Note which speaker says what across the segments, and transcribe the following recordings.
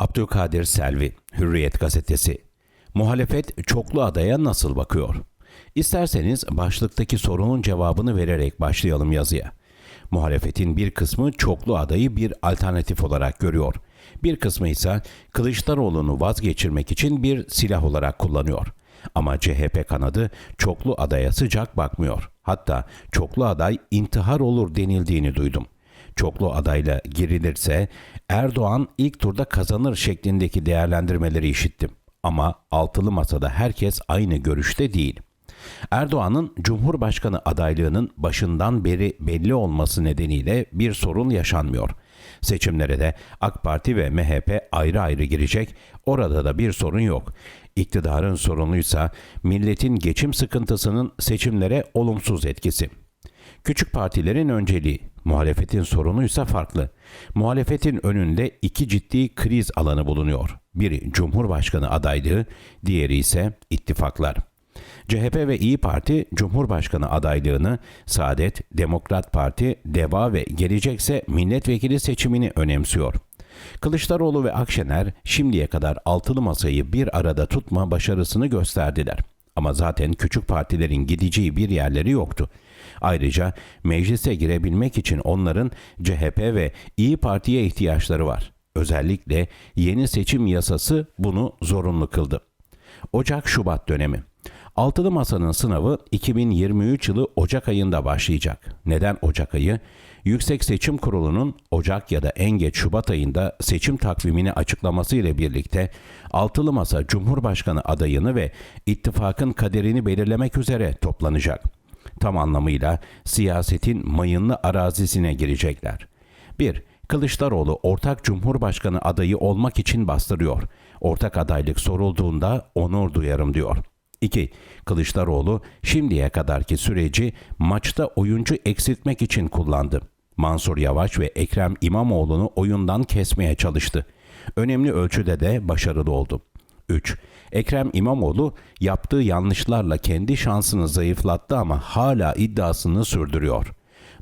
Speaker 1: Abdülkadir Selvi, Hürriyet Gazetesi. Muhalefet çoklu adaya nasıl bakıyor? İsterseniz başlıktaki sorunun cevabını vererek başlayalım yazıya. Muhalefetin bir kısmı çoklu adayı bir alternatif olarak görüyor. Bir kısmı ise Kılıçdaroğlu'nu vazgeçirmek için bir silah olarak kullanıyor. Ama CHP kanadı çoklu adaya sıcak bakmıyor. Hatta çoklu aday intihar olur denildiğini duydum çoklu adayla girilirse Erdoğan ilk turda kazanır şeklindeki değerlendirmeleri işittim. Ama altılı masada herkes aynı görüşte değil. Erdoğan'ın Cumhurbaşkanı adaylığının başından beri belli olması nedeniyle bir sorun yaşanmıyor. Seçimlere de AK Parti ve MHP ayrı ayrı girecek, orada da bir sorun yok. İktidarın sorunuysa milletin geçim sıkıntısının seçimlere olumsuz etkisi. Küçük partilerin önceliği, muhalefetin sorunuysa farklı. Muhalefetin önünde iki ciddi kriz alanı bulunuyor. Biri Cumhurbaşkanı adaylığı, diğeri ise ittifaklar. CHP ve İyi Parti Cumhurbaşkanı adaylığını, Saadet, Demokrat Parti, DEVA ve Gelecekse milletvekili seçimini önemsiyor. Kılıçdaroğlu ve Akşener şimdiye kadar altılı masayı bir arada tutma başarısını gösterdiler. Ama zaten küçük partilerin gideceği bir yerleri yoktu. Ayrıca meclise girebilmek için onların CHP ve İyi Parti'ye ihtiyaçları var. Özellikle yeni seçim yasası bunu zorunlu kıldı. Ocak-Şubat dönemi. Altılı Masa'nın sınavı 2023 yılı Ocak ayında başlayacak. Neden Ocak ayı? Yüksek Seçim Kurulu'nun Ocak ya da en geç Şubat ayında seçim takvimini açıklaması ile birlikte Altılı Masa Cumhurbaşkanı adayını ve ittifakın kaderini belirlemek üzere toplanacak. Tam anlamıyla siyasetin mayınlı arazisine girecekler. 1. Kılıçdaroğlu ortak cumhurbaşkanı adayı olmak için bastırıyor. Ortak adaylık sorulduğunda onur duyarım diyor. 2. Kılıçdaroğlu şimdiye kadarki süreci maçta oyuncu eksiltmek için kullandı. Mansur Yavaş ve Ekrem İmamoğlu'nu oyundan kesmeye çalıştı. Önemli ölçüde de başarılı oldu. 3. Ekrem İmamoğlu yaptığı yanlışlarla kendi şansını zayıflattı ama hala iddiasını sürdürüyor.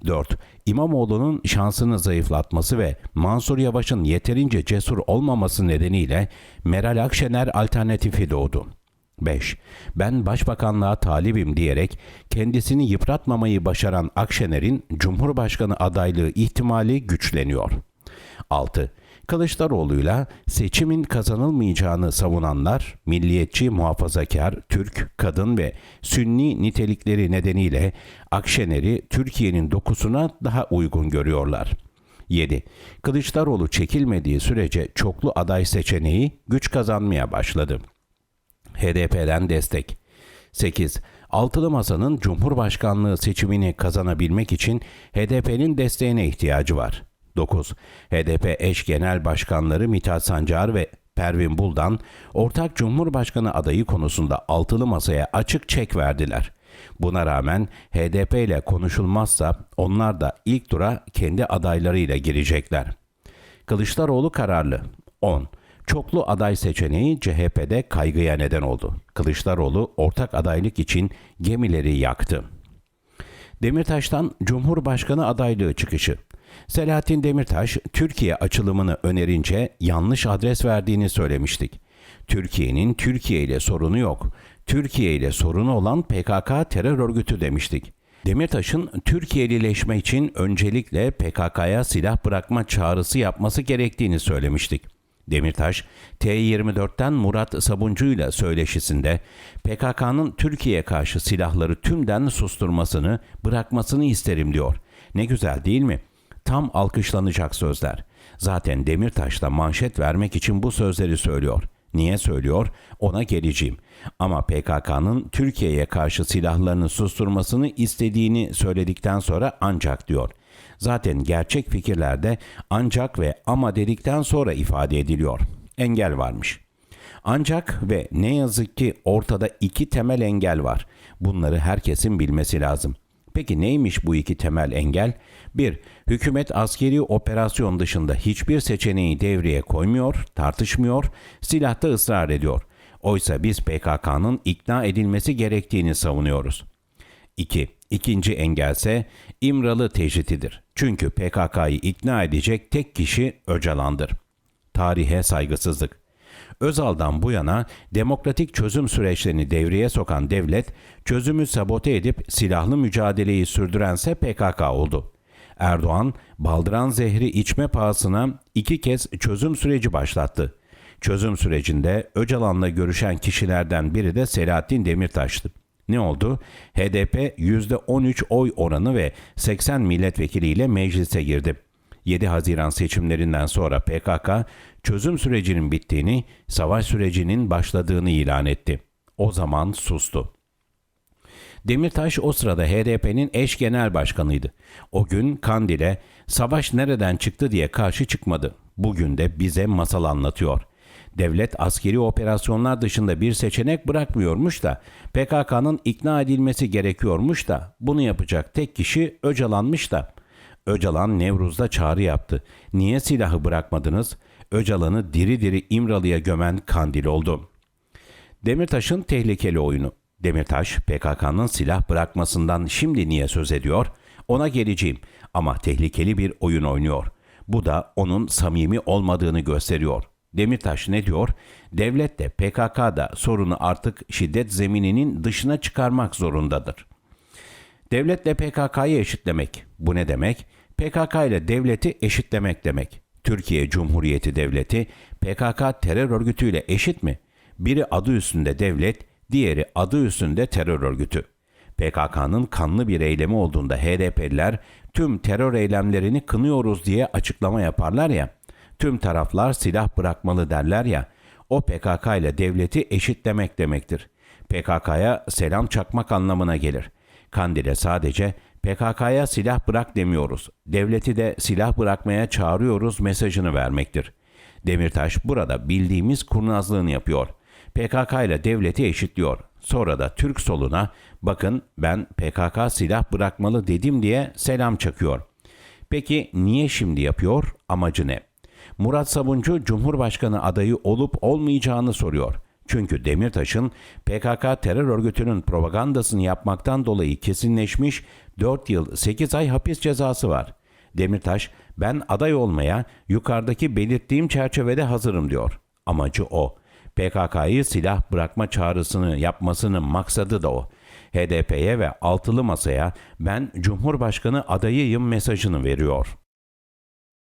Speaker 1: 4. İmamoğlu'nun şansını zayıflatması ve Mansur Yavaş'ın yeterince cesur olmaması nedeniyle Meral Akşener alternatifi doğdu. 5. Ben başbakanlığa talibim diyerek kendisini yıpratmamayı başaran Akşener'in Cumhurbaşkanı adaylığı ihtimali güçleniyor. 6. Kılıçdaroğlu'yla seçimin kazanılmayacağını savunanlar milliyetçi, muhafazakar, Türk, kadın ve Sünni nitelikleri nedeniyle Akşener'i Türkiye'nin dokusuna daha uygun görüyorlar. 7. Kılıçdaroğlu çekilmediği sürece çoklu aday seçeneği güç kazanmaya başladı. HDP'den destek. 8. Altılı Masa'nın Cumhurbaşkanlığı seçimini kazanabilmek için HDP'nin desteğine ihtiyacı var. 9. HDP eş genel başkanları Mithat Sancar ve Pervin Buldan ortak Cumhurbaşkanı adayı konusunda altılı masaya açık çek verdiler. Buna rağmen HDP ile konuşulmazsa onlar da ilk tura kendi adaylarıyla girecekler. Kılıçdaroğlu kararlı. 10. Çoklu aday seçeneği CHP'de kaygıya neden oldu. Kılıçdaroğlu ortak adaylık için gemileri yaktı. Demirtaş'tan Cumhurbaşkanı adaylığı çıkışı. Selahattin Demirtaş, Türkiye açılımını önerince yanlış adres verdiğini söylemiştik. Türkiye'nin Türkiye ile sorunu yok. Türkiye ile sorunu olan PKK terör örgütü demiştik. Demirtaş'ın Türkiye'lileşme için öncelikle PKK'ya silah bırakma çağrısı yapması gerektiğini söylemiştik. Demirtaş, T24'ten Murat Sabuncu ile söyleşisinde PKK'nın Türkiye'ye karşı silahları tümden susturmasını, bırakmasını isterim diyor. Ne güzel değil mi? Tam alkışlanacak sözler. Zaten Demirtaş da manşet vermek için bu sözleri söylüyor. Niye söylüyor? Ona geleceğim. Ama PKK'nın Türkiye'ye karşı silahlarını susturmasını istediğini söyledikten sonra ancak diyor. Zaten gerçek fikirlerde ancak ve ama dedikten sonra ifade ediliyor. Engel varmış. Ancak ve ne yazık ki ortada iki temel engel var. Bunları herkesin bilmesi lazım. Peki neymiş bu iki temel engel? 1. Hükümet askeri operasyon dışında hiçbir seçeneği devreye koymuyor, tartışmıyor, silahta ısrar ediyor. Oysa biz PKK'nın ikna edilmesi gerektiğini savunuyoruz. 2. İkinci engelse İmralı tecritidir. Çünkü PKK'yı ikna edecek tek kişi Öcalan'dır. tarihe saygısızlık. Özal'dan bu yana demokratik çözüm süreçlerini devreye sokan devlet, çözümü sabote edip silahlı mücadeleyi sürdürense PKK oldu. Erdoğan, baldıran zehri içme pahasına iki kez çözüm süreci başlattı. Çözüm sürecinde Öcalan'la görüşen kişilerden biri de Selahattin Demirtaş'tı. Ne oldu? HDP %13 oy oranı ve 80 milletvekiliyle meclise girdi. 7 Haziran seçimlerinden sonra PKK çözüm sürecinin bittiğini, savaş sürecinin başladığını ilan etti. O zaman sustu. Demirtaş o sırada HDP'nin eş genel başkanıydı. O gün Kandil'e savaş nereden çıktı diye karşı çıkmadı. Bugün de bize masal anlatıyor. Devlet askeri operasyonlar dışında bir seçenek bırakmıyormuş da PKK'nın ikna edilmesi gerekiyormuş da bunu yapacak tek kişi Öcalan'mış da. Öcalan Nevruz'da çağrı yaptı. Niye silahı bırakmadınız? Öcalan'ı diri diri İmralı'ya gömen Kandil oldu. Demirtaş'ın tehlikeli oyunu. Demirtaş, PKK'nın silah bırakmasından şimdi niye söz ediyor? Ona geleceğim ama tehlikeli bir oyun oynuyor. Bu da onun samimi olmadığını gösteriyor. Demirtaş ne diyor? Devlet de PKK da sorunu artık şiddet zemininin dışına çıkarmak zorundadır. Devletle PKK'yı eşitlemek. Bu ne demek? PKK ile devleti eşitlemek demek. Türkiye Cumhuriyeti Devleti PKK terör örgütüyle eşit mi? Biri adı üstünde devlet, diğeri adı üstünde terör örgütü. PKK'nın kanlı bir eylemi olduğunda HDP'liler tüm terör eylemlerini kınıyoruz diye açıklama yaparlar ya, tüm taraflar silah bırakmalı derler ya, o PKK ile devleti eşitlemek demektir. PKK'ya selam çakmak anlamına gelir. Kandil'e sadece PKK'ya silah bırak demiyoruz. Devleti de silah bırakmaya çağırıyoruz mesajını vermektir. Demirtaş burada bildiğimiz kurnazlığını yapıyor. PKK ile devleti eşitliyor. Sonra da Türk soluna bakın ben PKK silah bırakmalı dedim diye selam çakıyor. Peki niye şimdi yapıyor? Amacı ne? Murat Sabuncu Cumhurbaşkanı adayı olup olmayacağını soruyor. Çünkü Demirtaş'ın PKK terör örgütünün propagandasını yapmaktan dolayı kesinleşmiş 4 yıl 8 ay hapis cezası var. Demirtaş ben aday olmaya yukarıdaki belirttiğim çerçevede hazırım diyor. Amacı o. PKK'yı silah bırakma çağrısını yapmasının maksadı da o. HDP'ye ve altılı masaya ben Cumhurbaşkanı adayıyım mesajını veriyor.